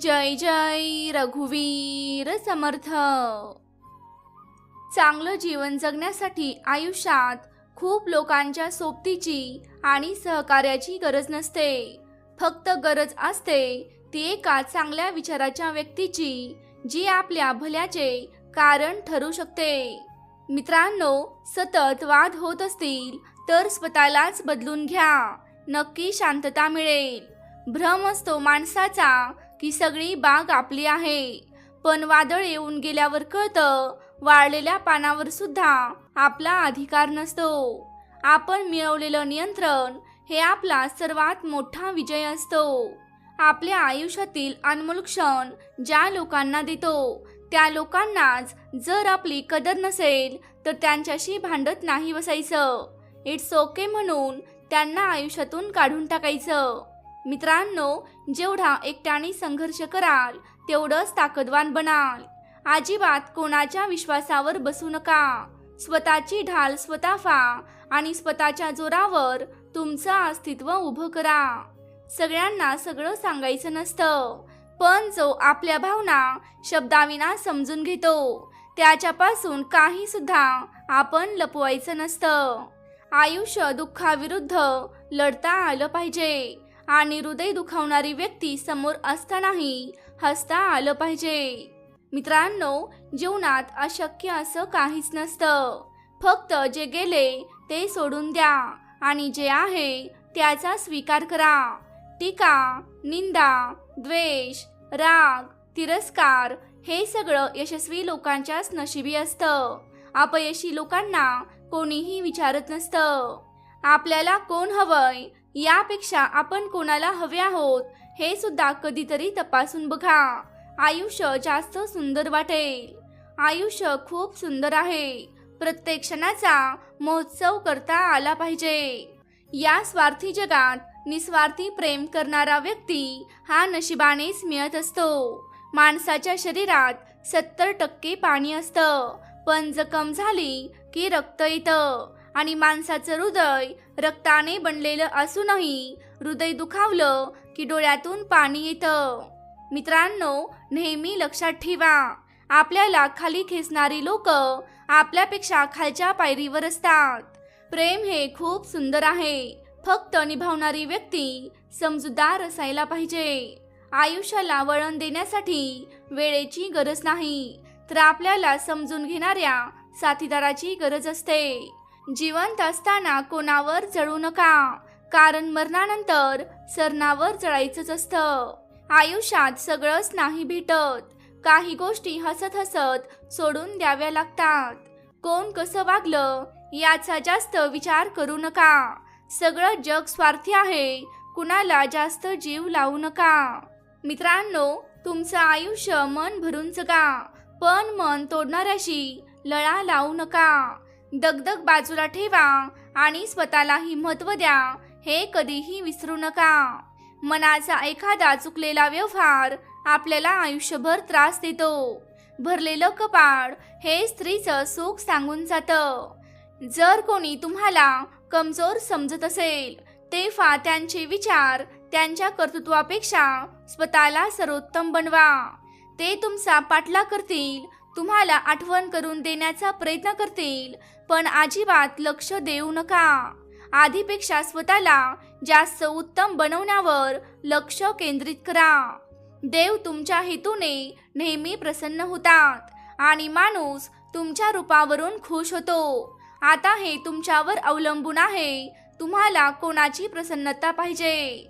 जय जय रघुवीर समर्थ. चांगलं जीवन जगण्यासाठी आयुष्यात खूप लोकांच्या सोबतीची आणि सहकार्याची गरज नसते. फक्त गरज असते ती एका चांगल्या विचाराच्या व्यक्तीची जी आपल्या भल्याचे कारण ठरू शकते. मित्रांनो सतत वाद होत असतील तर स्वतःलाच बदलून घ्या. नक्की शांतता मिळेल. भ्रम असतो माणसाचा की सगळी बाग आपली आहे. पण वादळ येऊन गेल्यावर कळतं वाळलेल्या पानावर सुद्धा आपला अधिकार नसतो. आपण मिळवलेलं नियंत्रण हे आपला सर्वात मोठा विजय असतो. आपल्या आयुष्यातील अनमोल क्षण ज्या लोकांना देतो त्या लोकांनाच जर आपली कदर नसेल तर त्यांच्याशी भांडत नाही बसायचं. इट्स ओके म्हणून त्यांना आयुष्यातून काढून टाकायचं. मित्रांनो जेवढा एकट्याने संघर्ष कराल तेवढंच ताकदवान बनाल. अजिबात कोणाच्या विश्वासावर बसू नका. स्वतःची ढाल स्वतः फा आणि स्वतःच्या जोरावर तुमचं अस्तित्व उभं करा. सगळ्यांना सगळं सांगायचं नसतं पण जो आपल्या भावना शब्दाविना समजून घेतो त्याच्यापासून काही सुद्धा आपण लपवायचं नसतं. आयुष्य दुःखाविरुद्ध लढता आलं पाहिजे. आणि हृदय दुखावणारी व्यक्ती समोर असतानाही हसता आलं पाहिजे. मित्रांनो जीवनात अशक्य असं काहीच नसतं. फक्त जे गेले ते सोडून द्या. आणि जे आहे त्याचा स्वीकार करा. टीका निंदा द्वेष राग तिरस्कार हे सगळं यशस्वी लोकांच्याच नशिबी असतं. अपयशी लोकांना कोणीही विचारत नसतं. आपल्याला कोण हवंय? यापेक्षा आपण कोणाला हवे आहोत हे सुद्धा कधीतरी तपासून बघा. आयुष्य जास्त सुंदर वाटेल. आयुष्य खूप सुंदर आहे. प्रत्येक क्षणाचा महोत्सव करता आला पाहिजे. या स्वार्थी जगात निस्वार्थी प्रेम करणारा व्यक्ती हा नशिबानेच मिळत असतो. माणसाच्या शरीरात सत्तर टक्के पाणी असतं. पण जखम झाली की रक्त येतं. आणि माणसाचं हृदय रक्ताने बनलेलं असूनही हृदय दुखावलं की डोळ्यातून पाणी येतं. मित्रांनो नेहमी लक्षात ठेवा आपल्याला खाली खेचणारी लोक आपल्यापेक्षा खालच्या पायरीवर असतात. प्रेम हे खूप सुंदर आहे. फक्त निभावणारी व्यक्ती समजूतदार असायला पाहिजे. आयुष्याला वळण देण्यासाठी वेळेची गरज नाही तर आपल्याला समजून घेणाऱ्या साथीदाराची गरज असते. जिवंत असताना कोणावर जळू नका. कारण मरणानंतर सरणावर जळायचंच असतं. आयुष्यात सगळंच नाही भेटत. काही गोष्टी हसत हसत सोडून द्याव्या लागतात. कोण कसं वागलं याचा जास्त विचार करू नका. सगळं जग स्वार्थी आहे कुणाला जास्त जीव लावू नका. मित्रांनो तुमचं आयुष्य मन भरून जगा. पण मन तोडणाऱ्याशी लळा लावू नका. दगदग बाजूला ठेवा आणि स्वतःलाही महत्त्व द्या. हे कधीही विसरू नका. मनाचा एखादा चुकलेला व्यवहार आपल्याला आयुष्यभर त्रास देतो. भरलेलं कपाळ हे स्त्रीचं सुख सांगून जातं. जर कोणी तुम्हाला कमजोर समजत असेल तेव्हा त्यांचे विचार त्यांच्या कर्तृत्वापेक्षा स्वतःला सर्वोत्तम बनवा. ते तुमचा पाठला करतील तुम्हाला आठवण करून देण्याचा प्रयत्न करतील पण अजिबात लक्ष देऊ नका. आधीपेक्षा स्वतःला जास्त उत्तम बनवण्यावर लक्ष केंद्रित करा. देव तुमच्या हेतूने नेहमी प्रसन्न होतात आणि माणूस तुमच्या रूपावरून खुश होतो. आता हे तुमच्यावर अवलंबून आहे तुम्हाला कोणाची प्रसन्नता पाहिजे?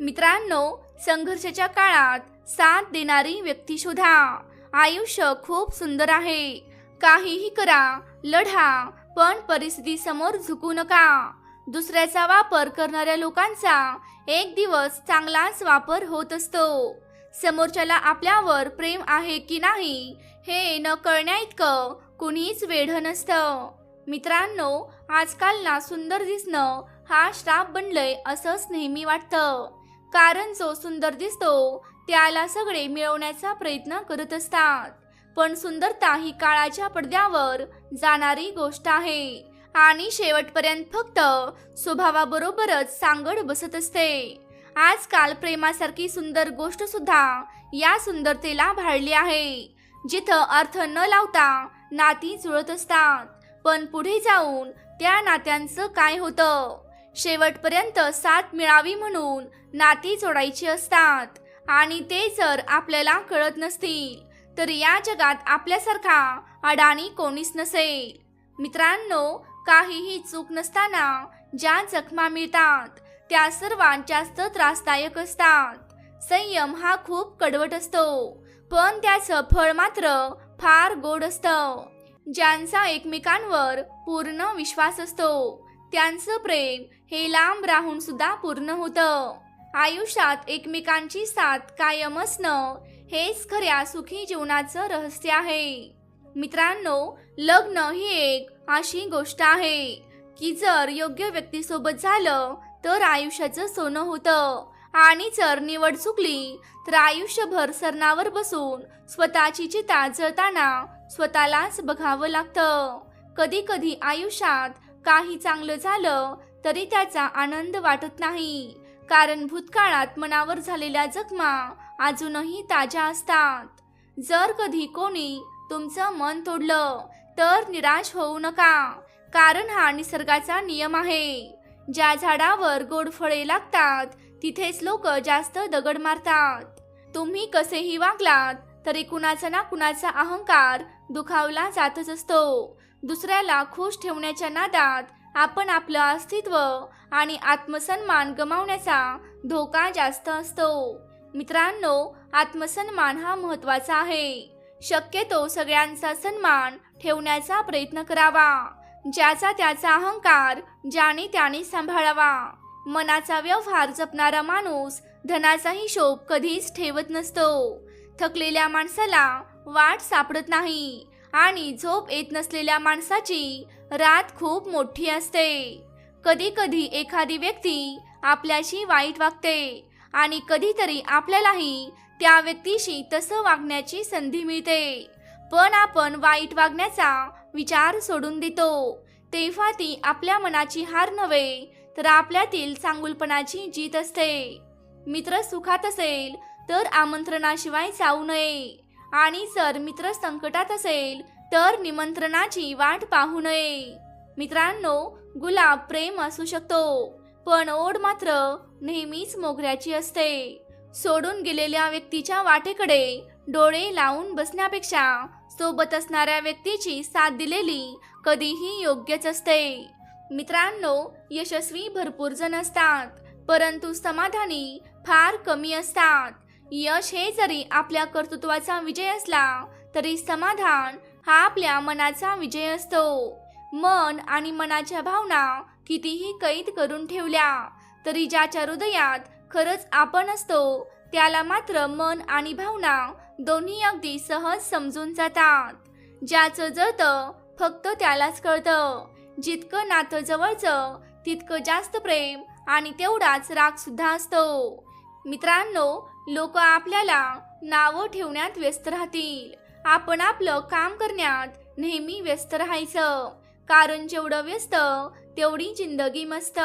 मित्रांनो संघर्षाच्या काळात साथ देणारी व्यक्ती शोधा. आयुष्य खूप सुंदर आहे. काहीही करा लढा पण परिस्थिती समोर झुकू नका. दुसऱ्याचा वापर करणाऱ्या लोकांचा एक दिवस चांगलाच वापर होत असतो. समोरच्याला आपल्यावर प्रेम आहे की नाही हे न कळण्या इतकं कुणीच वेढ नसतं. मित्रांनो आजकाल ना सुंदर दिसणं हा श्राप बनलंय असंच नेहमी वाटतं. कारण जो सुंदर दिसतो त्याला सगळे मिळवण्याचा प्रयत्न करत असतात. पण सुंदरता ही काळाच्या पडद्यावर जाणारी गोष्ट आहे. आणि शेवटपर्यंत फक्त स्वभावाबरोबरच सांगड बसत असते. आजकाल प्रेमासारखी सुंदर गोष्ट सुद्धा या सुंदरतेला भाळली आहे. जिथं अर्थ न लावता नाती जुळत असतात. पण पुढे जाऊन त्या नात्यांचं काय होतं? शेवटपर्यंत साथ मिळावी म्हणून नाती जोडायची असतात. आणि ते जर आपल्याला कळत नसतील तर या जगात आपल्यासारखा अडाणी कोणीच नसेल. मित्रांनो काहीही चूक नसताना ज्या जखमा मिळतात त्या सर्वात जास्त त्रासदायक असतात. संयम हा खूप कडवट असतो पण त्याचं फळ मात्र फार गोड असतं. ज्यांचा एकमेकांवर पूर्ण विश्वास असतो त्यांचं प्रेम हे लांब राहून सुद्धा पूर्ण होतं. आयुष्यात एकमेकांची साथ कायम असणं हेच खऱ्या सुखी जीवनाचं रहस्य आहे. मित्रांनो लग्न ही एक अशी गोष्ट आहे की जर योग्य व्यक्तीसोबत झालं तर आयुष्याचं सोनं होतं. आणि जर निवड चुकली तर आयुष्यभर सरणावर बसून स्वतःची चिता जळताना स्वतःलाच बघावं लागतं. कधी कधी आयुष्यात काही चांगलं झालं तरी त्याचा आनंद वाटत नाही. कारण भूतकाळात मनावर झालेल्या जखमा अजूनही ताज्या असतात. जर कधी कोणी तुमचं मन तोडलं तर निराश होऊ नका. कारण हा निसर्गाचा नियम आहे. ज्या झाडावर गोड फळे लागतात तिथेच लोक जास्त दगड मारतात. तुम्ही कसेही वागलात तरी कुणाचा ना कुणाचा अहंकार दुखावला जातच असतो. दुसऱ्याला खुश ठेवण्याच्या नादात आपण आपलं अस्तित्व आणि आत्मसन्मान गमावण्याचा धोका जास्त असतो. मित्रांनो आत्मसन्मान हा महत्त्वाचा आहे. शक्यतो सगळ्यांचा सन्मान ठेवण्याचा प्रयत्न करावा ज्याचा त्याचा अहंकार ज्याने त्याने सांभाळावा. मनाचा व्यवहार जपणारा माणूस धनाचा हिशोब कधीच ठेवत नसतो. थकलेल्या माणसाला वाट सापडत नाही. आणि झोप येत नसलेल्या माणसाची रात खूप मोठी असते. कधी कधी एखादी व्यक्ती आपल्याशी वाईट वागते आणि कधीतरी आपल्यालाही त्या व्यक्तीशी तसं वागण्याची संधी मिळते. पण आपण वाईट वागण्याचा विचार सोडून देतो. तेव्हा ती आपल्या मनाची हार नव्हे तर आपल्यातील चांगुलपणाची जीत असते. मित्र सुखात असेल तर आमंत्रणाशिवाय जाऊ नये. आणि जर मित्र संकटात असेल तर निमंत्रणाची वाट पाहू नये. मित्रांनो गुलाब प्रेम असू शकतो पण ओढ मात्र नेहमीच मोगऱ्याची असते. सोडून गेलेल्या व्यक्तीच्या वाटेकडे डोळे लावून बसण्यापेक्षा सोबत असणाऱ्या व्यक्तीची साथ दिलेली कधीही योग्यच असते. मित्रांनो यशस्वी भरपूर जण असतात परंतु समाधानी फार कमी असतात. यश हे जरी आपल्या कर्तृत्वाचा विजय असला तरी समाधान हा आपल्या मनाचा विजय असतो. मन आणि मनाच्या भावना कितीही कैद करून ठेवल्या तरी ज्याच्या हृदयात खरंच आपण असतो त्याला मात्र मन आणि भावना दोन्ही अगदी सहज समजून जातात. ज्याचं जळतं फक्त त्यालाच कळतं. जितकं नातं जवळचं तितकं जास्त प्रेम आणि तेवढाच राग सुद्धा असतो. मित्रांनो लोक आपल्याला नावं ठेवण्यात व्यस्त राहतील. आपण आपलं काम करण्यात नेहमी व्यस्त राहायचं. कारण जेवढं व्यस्त तेवढी जिंदगी मस्त.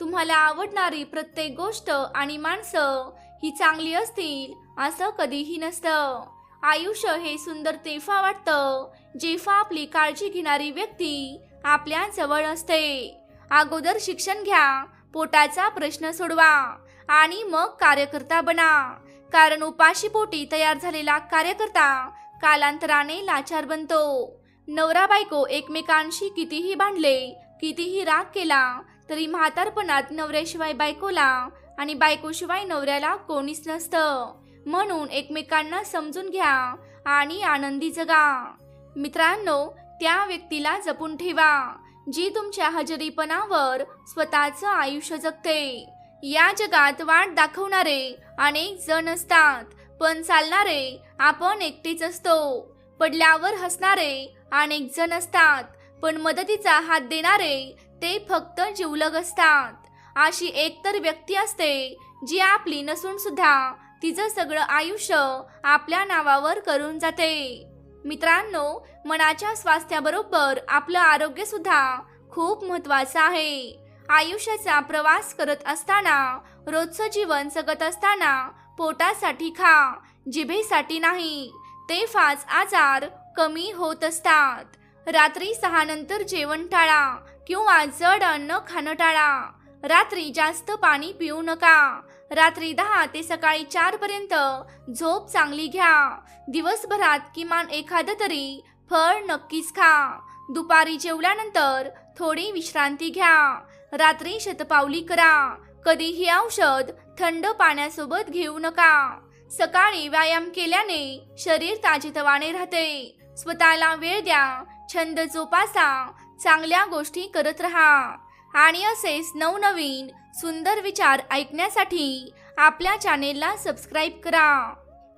तुम्हाला आवडणारी प्रत्येक गोष्ट आणि माणसं ही चांगली असतील असं कधीही नसतं. आयुष्य हे सुंदर तेव्हा वाटतं जेव्हा आपली काळजी घेणारी व्यक्ती आपल्या जवळ असते. अगोदर शिक्षण घ्या पोटाचा प्रश्न सोडवा. आणि मग कार्यकर्ता बना. कारण उपाशीपोटी तयार झालेला कार्यकर्ता कालांतराने लाचार बनतो. नवरा बायको एकमेकांशी कितीही भांडले कितीही राग केला तरी म्हातारपणात नवऱ्याशिवाय बायकोला आणि बायकोशिवाय नवऱ्याला कोणीच नसतं. म्हणून एकमेकांना समजून घ्या आणि आनंदी जगा. मित्रांनो त्या व्यक्तीला जपून ठेवा जी तुमच्या हजेरीपणावर स्वतःचं आयुष्य जगते. या जगात वाट दाखवणारे अनेक जण असतात. पण चालणारे आपण एकटेच असतो. पडल्यावर हसणारे अनेक जण असतात. पण मदतीचा हात देणारे ते फक्त जिवलग असतात. अशी एकतर व्यक्ती असते जी आपली नसून सुद्धा तिचं सगळं आयुष्य आपल्या नावावर करून जाते. मित्रांनो मनाच्या स्वास्थ्याबरोबर आपलं आरोग्य सुद्धा खूप महत्वाचं आहे. आयुष्याचा प्रवास करत असताना रोजचं जीवन जगत असताना पोटासाठी खा जिभेसाठी नाही. ते फाच आजार कमी होत असतात. रात्री सहा नंतर जेवण टाळा किंवा जड अन्न खाणं टाळा. रात्री जास्त पाणी पिऊ नका. रात्री दहा ते सकाळी चार पर्यंत झोप चांगली घ्या. दिवसभरात किमान एखादं तरी फळ नक्कीच खा. दुपारी जेवल्यानंतर थोडी विश्रांती घ्या. रात्री शतपावली करा. कधीही औषध थंड पाण्यासोबत घेऊ नका. सकाळी व्यायाम केल्याने शरीर ताजेतवाने राहते. स्वतःला वेळ द्या छंद जोपासा चांगल्या गोष्टी करत राहा. आणि असेच नवनवीन सुंदर विचार ऐकण्यासाठी आपल्या चॅनेलला सबस्क्राईब करा.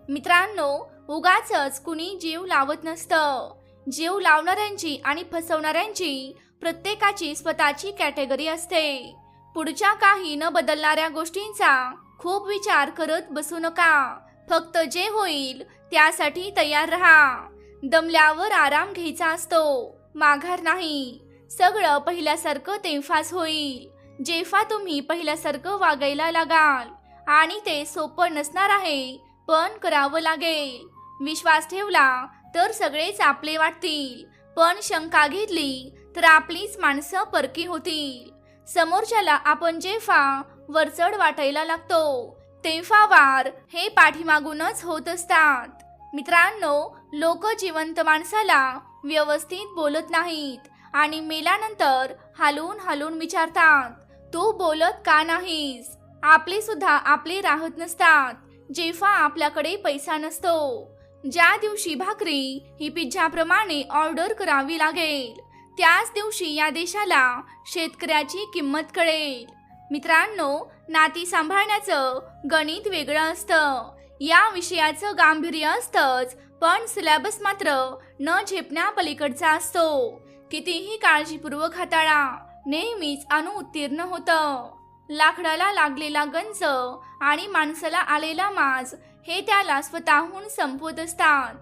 मित्रांनो उगाच कुणी जीव लावत नसतं. जीव लावणाऱ्यांची आणि फसवणाऱ्यांची प्रत्येकाची स्वतःची कॅटेगरी असते. पुढच्या काही न बदलणाऱ्या गोष्टींचा खूप विचार करत बसू नका. फक्त जे होईल त्यासाठी तयार राहा. दमल्यावर आराम घ्यायचा असतो. माघार नाही. सगळं पहिल्यासारखं तेव्हाच होईल. जेव्हा तुम्ही पहिल्यासारखं वागायला लागाल आणि ते सोपं नसणार आहे पण करावं लागेल. विश्वास ठेवला तर सगळेच आपले वाटतील पण शंका घेतली तर आपलीच माणसं परकी होतील. समोरच्याला आपण जेव्हा वरचढ वाटायला लागतो तेव्हा वार हे पाठीमागूनच होत असतात. मित्रांनो लोक जिवंत माणसाला व्यवस्थित बोलत नाहीत आणि मेल्यानंतर हालून हालून विचारतात तू बोलत का नाहीस? आपले सुद्धा आपले राहत नसतात जेव्हा आपल्याकडे पैसा नसतो. ज्या दिवशी भाकरी ही पिझ्झाप्रमाणे ऑर्डर करावी लागेल त्याच दिवशी या देशाला शेतकऱ्याची किंमत कळेल. मित्रांनो नाती सांभाळण्याचं गणित वेगळं असतं. या विषयाचं गांभीर्य असतंच पण सिलेबस मात्र न झेपण्या पलीकडचा असतो. कितीही काळजीपूर्वक हाताळा नेहमीच अनुउत्तीर्ण होतं. लाकडाला लागलेला गंज आणि माणसाला आलेला माज हे त्याला स्वतःहून संपवत असतात.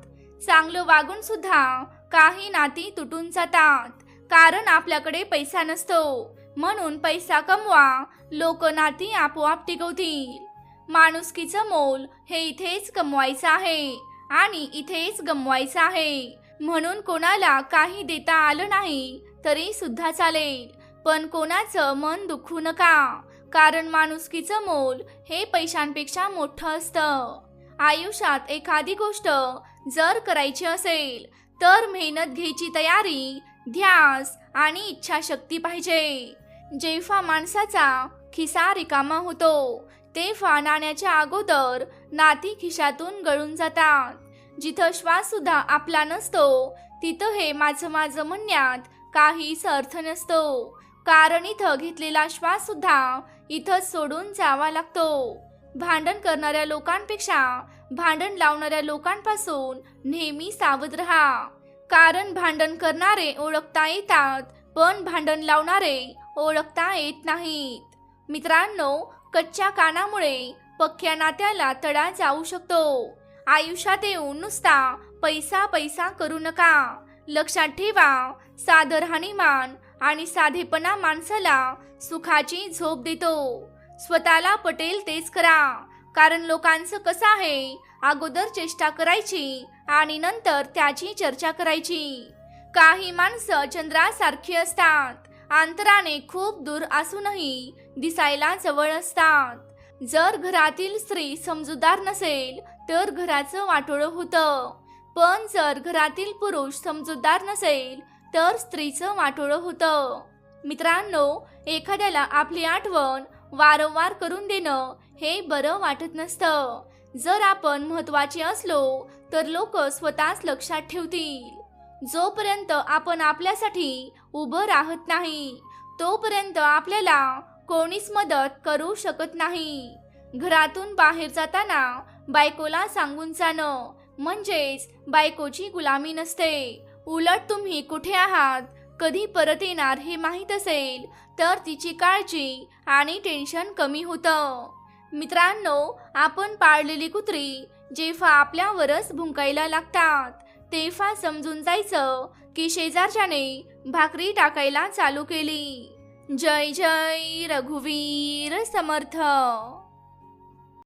चांगलं वागून सुद्धा काही नाती तुटून जातात. कारण आपल्याकडे पैसा नसतो. म्हणून पैसा कमवा. लोक नाती आपोआप टिकवतील. माणुसकीचं मोल हे इथेच कमवायचं आहे आणि इथेच गमवायचं आहे. म्हणून कोणाला काही देता आलं नाही तरी सुद्धा चालेल. पण कोणाचं मन दुखू नका. कारण माणुसकीचं मोल हे पैशांपेक्षा मोठं असतं. आयुष्यात एखादी गोष्ट जर करायची असेल तर मेहनत घ्यायची तयारी ध्यास आणि इच्छाशक्ती पाहिजे. जेव्हा माणसाचा खिसा रिकामा होतो तेव्हा नाण्याच्या अगोदर नाती खिशातून गळून जातात. जिथं श्वास सुद्धा आपला नसतो तिथं हे माझं माझं म्हणण्यात काहीच अर्थ नसतो. कारण इथं घेतलेला श्वास सुद्धा इथं सोडून जावा लागतो. भांडण करणाऱ्या लोकांपेक्षा भांडण लावणाऱ्या लोकांपासून नेहमी सावध राहा. कारण भांडण करणारे ओळखता येतात पण भांडण लावणारे ओळखता येत नाहीत. मित्रांनो कच्च्या कानामुळे पक्क्या नात्याला तडा जाऊ शकतो. आयुष्यात येऊन नुसता पैसा पैसा करू नका. लक्षात ठेवा साधं हानिमान आणि साधेपणा माणसाला सुखाची झोप देतो. स्वतःला पटेल तेच करा. कारण लोकांचं कसं आहे अगोदर चेष्टा करायची आणि नंतर त्याची चर्चा करायची. काही माणसं चंद्रासारखी असतात. अंतराने खूप दूर असूनही दिसायला जवळ असतात. जर घरातील स्त्री समजूदार नसेल तर घराचं वाटोळं होतं. पण जर घरातील पुरुष समजूतदार नसेल तर स्त्रीचं वाटोळं होतं. मित्रांनो एखाद्याला आपली आठवण वारंवार करून देणं हे बरं वाटत नसतं. जर आपण महत्त्वाचे असलो तर लोक स्वतःच लक्षात ठेवतील. जोपर्यंत आपण आपल्यासाठी उभं राहत नाही तोपर्यंत आपल्याला कोणीच मदत करू शकत नाही. घरातून बाहेर जाताना बायकोला सांगून जाणं म्हणजेच बायकोची गुलामी नसते. उलट तुम्ही कुठे आहात कधी परत येणार हे माहीत असेल तर तिची काळजी आणि टेन्शन कमी होतं. मित्रांनो आपण पाळलेली कुत्री जेव्हा आपल्यावरच भुंकायला लागतात तेव्हा समजून जायचं की शेजारच्याने भाकरी टाकायला चालू केली. जय जय रघुवीर समर्थ!